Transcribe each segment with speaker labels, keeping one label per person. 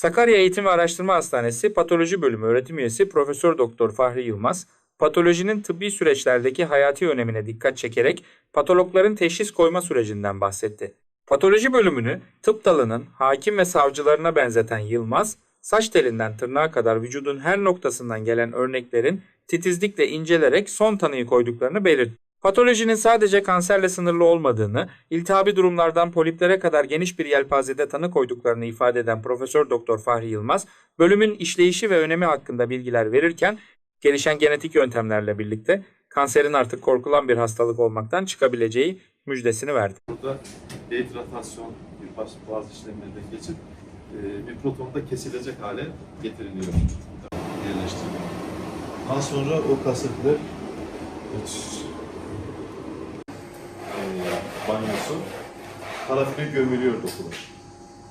Speaker 1: Sakarya Eğitim ve Araştırma Hastanesi Patoloji Bölümü öğretim üyesi Profesör Doktor Fahri Yılmaz, patolojinin tıbbi süreçlerdeki hayati önemine dikkat çekerek patologların teşhis koyma sürecinden bahsetti. Patoloji bölümünü tıp dalının hakim ve savcılarına benzeten Yılmaz, saç telinden tırnağa kadar vücudun her noktasından gelen örneklerin titizlikle incelerek son tanıyı koyduklarını belirtti. Patolojinin sadece kanserle sınırlı olmadığını, iltihabi durumlardan poliplere kadar geniş bir yelpazede tanı koyduklarını ifade eden Profesör Doktor Fahri Yılmaz, bölümün işleyişi ve önemi hakkında bilgiler verirken, gelişen genetik yöntemlerle birlikte kanserin artık korkulan bir hastalık olmaktan çıkabileceği müjdesini verdi.
Speaker 2: Burada dehidratasyon bir bazı, bazı işlemlerden geçip e, bir protonda kesilecek hale getiriliyor. Yerleştiriliyor. Daha sonra o e, banyosu parafine gömülüyor dokular.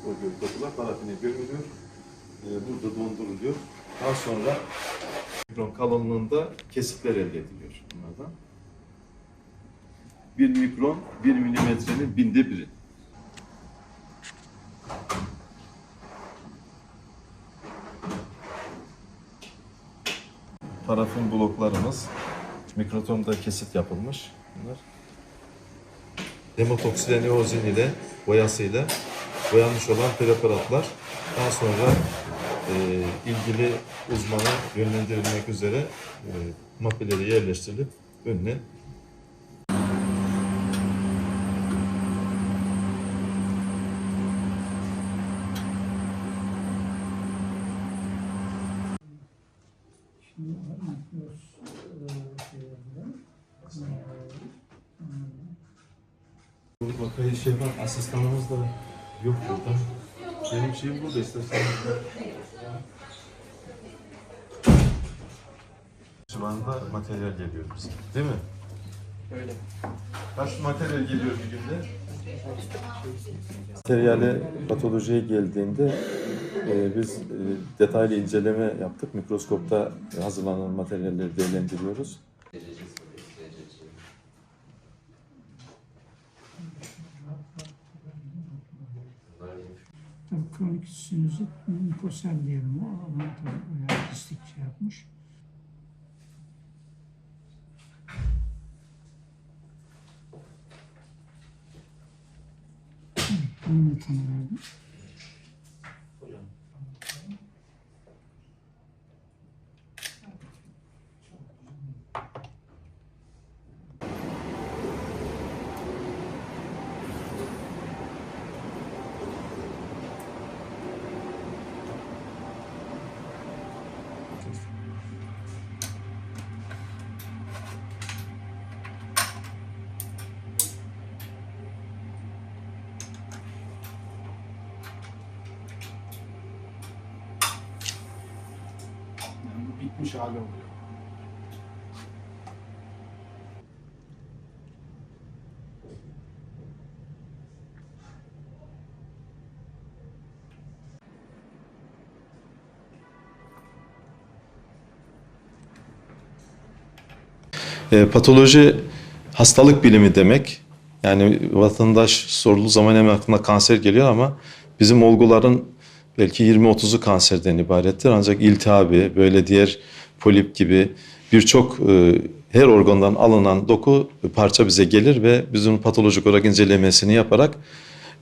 Speaker 2: O dokular parafine gömülüyor. E, burada donduruluyor. Daha sonra mikron kalınlığında kesitler elde ediliyor bunlardan. 1 mikron 1 milimetrenin binde biri. Parafin bloklarımız mikrotomda kesit yapılmış bunlar. Hemotoksileneozin ile boyasıyla boyanmış olan preparatlar. Daha sonra e, ilgili uzmana yönlendirilmek üzere e, mapelere yerleştirilip önüne
Speaker 3: Şimdi şeylerinde
Speaker 2: Bu vakayı şey var, asistanımız da yok burada. Benim şeyim burada istersen. Şu anda materyal geliyor bize. Değil mi?
Speaker 3: Öyle.
Speaker 2: Kaç materyal geliyor bir günde? Materyale patolojiye geldiğinde e, biz e, detaylı inceleme yaptık. Mikroskopta hazırlanan materyalleri değerlendiriyoruz.
Speaker 3: Tabii kronik sinüzit mikosel diyelim o alan tabii bayağı pislik şey yapmış. Bunun da tanı verdim. Bitmiş hali oluyor.
Speaker 2: E, patoloji hastalık bilimi demek. Yani vatandaş sorduğu zaman hemen aklına kanser geliyor ama bizim olguların belki 20-30'u kanserden ibarettir. Ancak iltihabi, böyle diğer polip gibi birçok e, her organdan alınan doku parça bize gelir ve bizim patolojik olarak incelemesini yaparak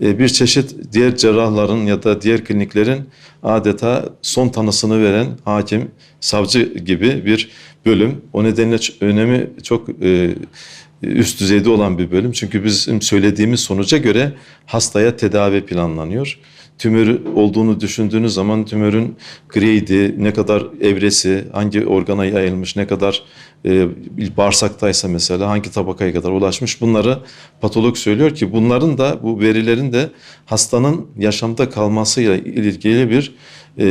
Speaker 2: e, bir çeşit diğer cerrahların ya da diğer kliniklerin adeta son tanısını veren hakim, savcı gibi bir bölüm. O nedenle önemi çok e, üst düzeyde olan bir bölüm. Çünkü bizim söylediğimiz sonuca göre hastaya tedavi planlanıyor. Tümör olduğunu düşündüğünüz zaman tümörün greydi, ne kadar evresi, hangi organa yayılmış, ne kadar e, bağırsaktaysa mesela hangi tabakaya kadar ulaşmış bunları patolog söylüyor ki bunların da bu verilerin de hastanın yaşamda kalmasıyla ilgili bir e,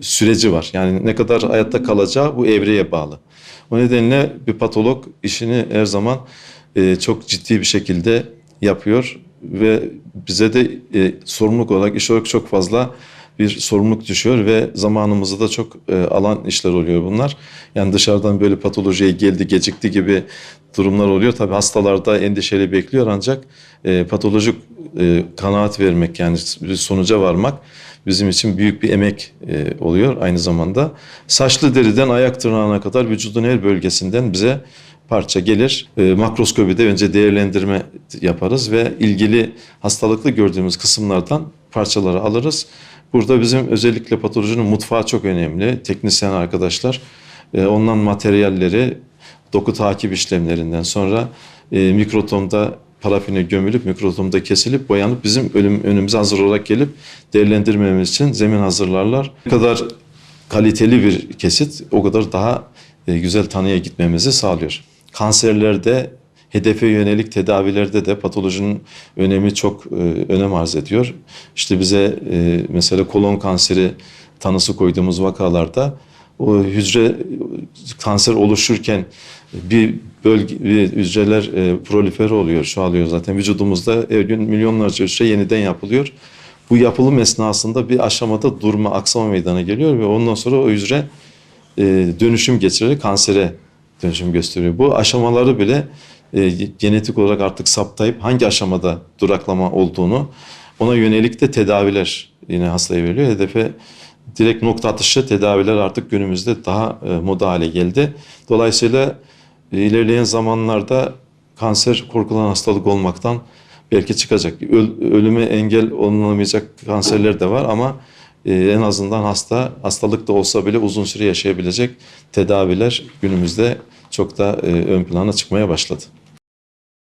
Speaker 2: süreci var. Yani ne kadar hayatta kalacağı bu evreye bağlı. O nedenle bir patolog işini her zaman e, çok ciddi bir şekilde yapıyor ve bize de e, sorumluluk olarak iş olarak çok fazla bir sorumluluk düşüyor ve zamanımızı da çok e, alan işler oluyor bunlar. Yani dışarıdan böyle patolojiye geldi, gecikti gibi durumlar oluyor. Tabii hastalarda endişeli bekliyor ancak e, patolojik e, kanaat vermek yani bir sonuca varmak bizim için büyük bir emek e, oluyor aynı zamanda. Saçlı deriden ayak tırnağına kadar vücudun her bölgesinden bize parça gelir. E, makroskopide önce değerlendirme yaparız ve ilgili hastalıklı gördüğümüz kısımlardan parçaları alırız. Burada bizim özellikle patolojinin mutfağı çok önemli. Teknisyen arkadaşlar e, ondan materyalleri doku takip işlemlerinden sonra e, mikrotomda parafine gömülüp mikrotomda kesilip boyanıp bizim ölüm, önümüze hazır olarak gelip değerlendirmemiz için zemin hazırlarlar. Ne kadar kaliteli bir kesit o kadar daha e, güzel tanıya gitmemizi sağlıyor. Kanserlerde hedefe yönelik tedavilerde de patolojinin önemi çok e, önem arz ediyor. İşte bize e, mesela kolon kanseri tanısı koyduğumuz vakalarda o hücre kanser oluşurken bir bölge bir hücreler e, prolifere oluyor, çoğalıyor zaten vücudumuzda her gün milyonlarca hücre yeniden yapılıyor. Bu yapılım esnasında bir aşamada durma, aksama meydana geliyor ve ondan sonra o hücre e, dönüşüm geçirerek kansere dönüşüm gösteriyor. Bu aşamaları bile e, genetik olarak artık saptayıp hangi aşamada duraklama olduğunu ona yönelik de tedaviler yine hastaya veriliyor. Hedefe direkt nokta atışı tedaviler artık günümüzde daha e, moda hale geldi. Dolayısıyla e, ilerleyen zamanlarda kanser korkulan hastalık olmaktan belki çıkacak. Öl- ölüme engel olunamayacak kanserler de var ama e, en azından hasta hastalık da olsa bile uzun süre yaşayabilecek tedaviler günümüzde çok da e, ön plana çıkmaya başladı.